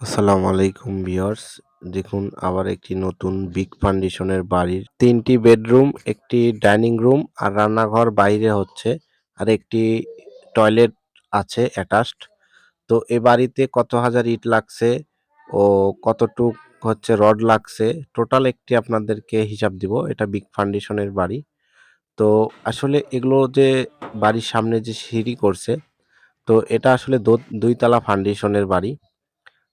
আসসালামু আলাইকুম ভিউয়ার্স। দেখুন, আবার একটি নতুন বিগ ফান্ডিশনের বাড়ির তিনটি বেডরুম, একটি ডাইনিং রুম আর রান্নাঘর বাইরে হচ্ছে আর একটি টয়লেট আছে অ্যাটাচড। তো এ বাড়িতে কত হাজার ইট লাগছে ও কতটুক হচ্ছে রড লাগছে, টোটাল একটি আপনাদেরকে হিসাব দিব, এটা বিগ ফান্ডিশনের বাড়ি। তো আসলে এগুলো যে বাড়ির সামনে যে সিঁড়ি করছে, তো এটা আসলে দুইতলা ফান্ডিশনের বাড়ি।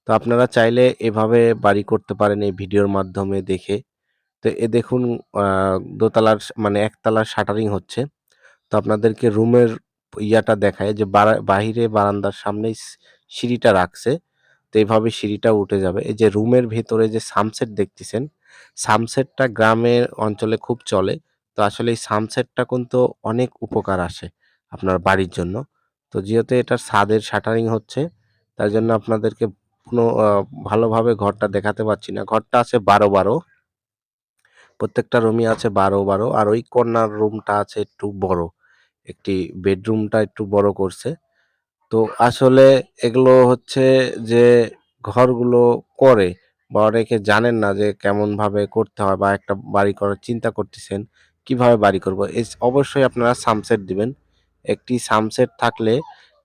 তো আপনারা চাইলে এভাবে বাড়ি করতে পারেন এই ভিডিওর মাধ্যমে দেখে। তো এ দেখুন দোতলার মানে একতলার শাটারিং হচ্ছে। তো আপনাদেরকে রুমের ইয়াটা দেখায় যে বাহিরে বারান্দার সামনেই সিঁড়িটা রাখছে। তো এইভাবে সিঁড়িটা উঠে যাবে। এই যে রুমের ভেতরে যে সামসেট দেখতেছেন, সামসেটটা গ্রামের অঞ্চলে খুব চলে। তো আসলে এই সামসেটটা কিন্তু অনেক উপকার আসে আপনার বাড়ির জন্য। তো যেহেতু এটার ছাদের শাটারিং হচ্ছে তাই জন্য আপনাদেরকে কোনো ভালোভাবে ঘরটা দেখাতে পারছি না। ঘরটা আছে বারো বারো। প্রত্যেকটা রুমই আছে বারো বারো। আর ওই কর্নার রুমটা আছে একটু বড়। একটি বেডরুমটা একটু বড় করছে। তো আসলে এগুলো হচ্ছে যে ঘরগুলো করে বা অনেকে জানেন না যে কেমনভাবে করতে হয় বা একটা বাড়ি করার চিন্তা করতেছেন, কীভাবে বাড়ি করব? অবশ্যই আপনারা সামসেট দিবেন। একটি সামসেট থাকলে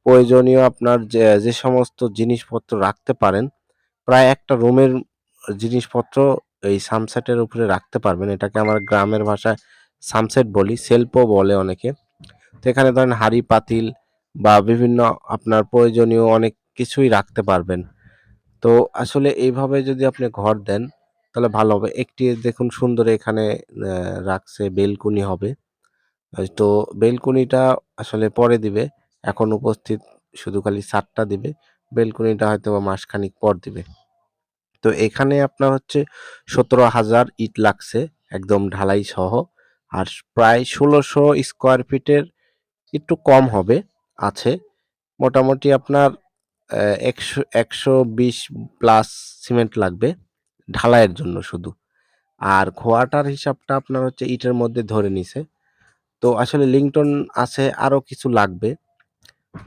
প্রয়োজনীয় আপনার যে যে সমস্ত জিনিসপত্র রাখতে পারেন, প্রায় একটা রুমের জিনিসপত্র এই সামসেটের উপরে রাখতে পারবেন। এটাকে আমার গ্রামের ভাষায় সামসেট বলি সেলফও বলে অনেকে। তো এখানে ধরেন হাঁড়ি, পাতিল বা বিভিন্ন আপনার প্রয়োজনীয় অনেক কিছুই রাখতে পারবেন। তো আসলে এইভাবে যদি আপনি ঘর দেন, তাহলে ভালো হবে। একটি দেখুন সুন্দর এখানে রাখছে, বেলকুনি হবে। তো বেলকুনিটা আসলে পরে দিবে। এখন উপস্থিত শুধু খালি সারটা দিবে, বেলকুনিটা হয়তো বা মাসখানিক পর দিবে। তো এখানে আপনার হচ্ছে সতেরো হাজার ইট লাগছে একদম ঢালাই সহ, আর প্রায় ষোলোশো স্কোয়ার ফিটের একটু কম হবে, আছে। মোটামুটি আপনার একশো একশো বিশ প্লাস সিমেন্ট লাগবে ঢালাইয়ের জন্য শুধু। আর খোয়াটার হিসাবটা আপনার হচ্ছে ইটের মধ্যে ধরে নিছে। তো আসলে লিংটন আছে আরও কিছু লাগবে।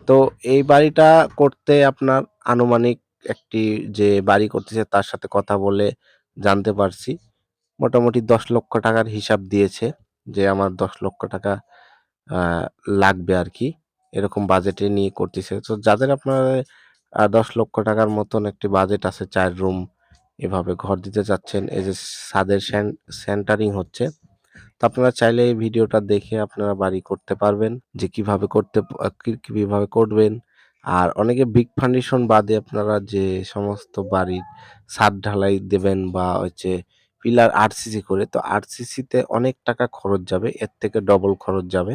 তো এই বাড়িটা করতে আপনার আনুমানিক একটি যে বাড়ি করতেছে তার সাথে কথা বলে জানতে পারছি। মোটামুটি দশ লক্ষ টাকার হিসাব দিয়েছে যে আমার দশ লক্ষ টাকা লাগবে আর কি। এরকম বাজেটে নিয়ে করতেছে। তো যাদের আপনার দশ লক্ষ টাকার মতন একটি বাজেট আছে, চার রুম এভাবে ঘর দিতে চাচ্ছেন, এই যে ছাদের সেন্টারিং হচ্ছে তো আপনারা চাইলে এই ভিডিওটা দেখে আপনারা বাড়ি করতে পারবেন, যে কীভাবে করতে কীভাবে করবেন। আর অনেকে বিগ ফান্ডেশন বাদে আপনারা যে সমস্ত বাড়ির ছাদ ঢালাই দেবেন বা হচ্ছে পিলার আরসিসি করে, তো আরসিসিতে অনেক টাকা খরচ যাবে, এর থেকে ডবল খরচ যাবে।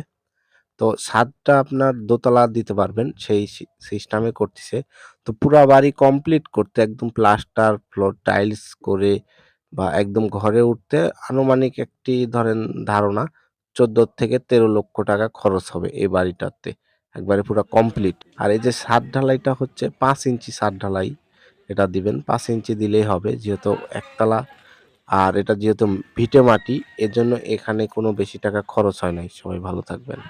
তো ছাদটা আপনার দোতলা দিতে পারবেন, সেই সিস্টেমে করতেছে। তো পুরা বাড়ি কমপ্লিট করতে একদম প্লাস্টার, ফ্লোর, টাইলস করে বা একদম ঘরে উঠতে আনুমানিক একটি ধরেন ধারণা চোদ্দ থেকে তেরো লক্ষ টাকা খরচ হবে এই বাড়িটাতে। একবারে পুরো কমপ্লিট আর এই যে সাত ঢালাইটা হচ্ছে পাঁচ ইঞ্চি সাত ঢালাই এটা দিবেন। পাঁচ ইঞ্চি দিলেই হবে যেহেতু একতলা। আর এটা যেহেতু ভিটে মাটি এর জন্য এখানে কোনো বেশি টাকা খরচ হয় নাই। সবাই ভালো থাকবেন।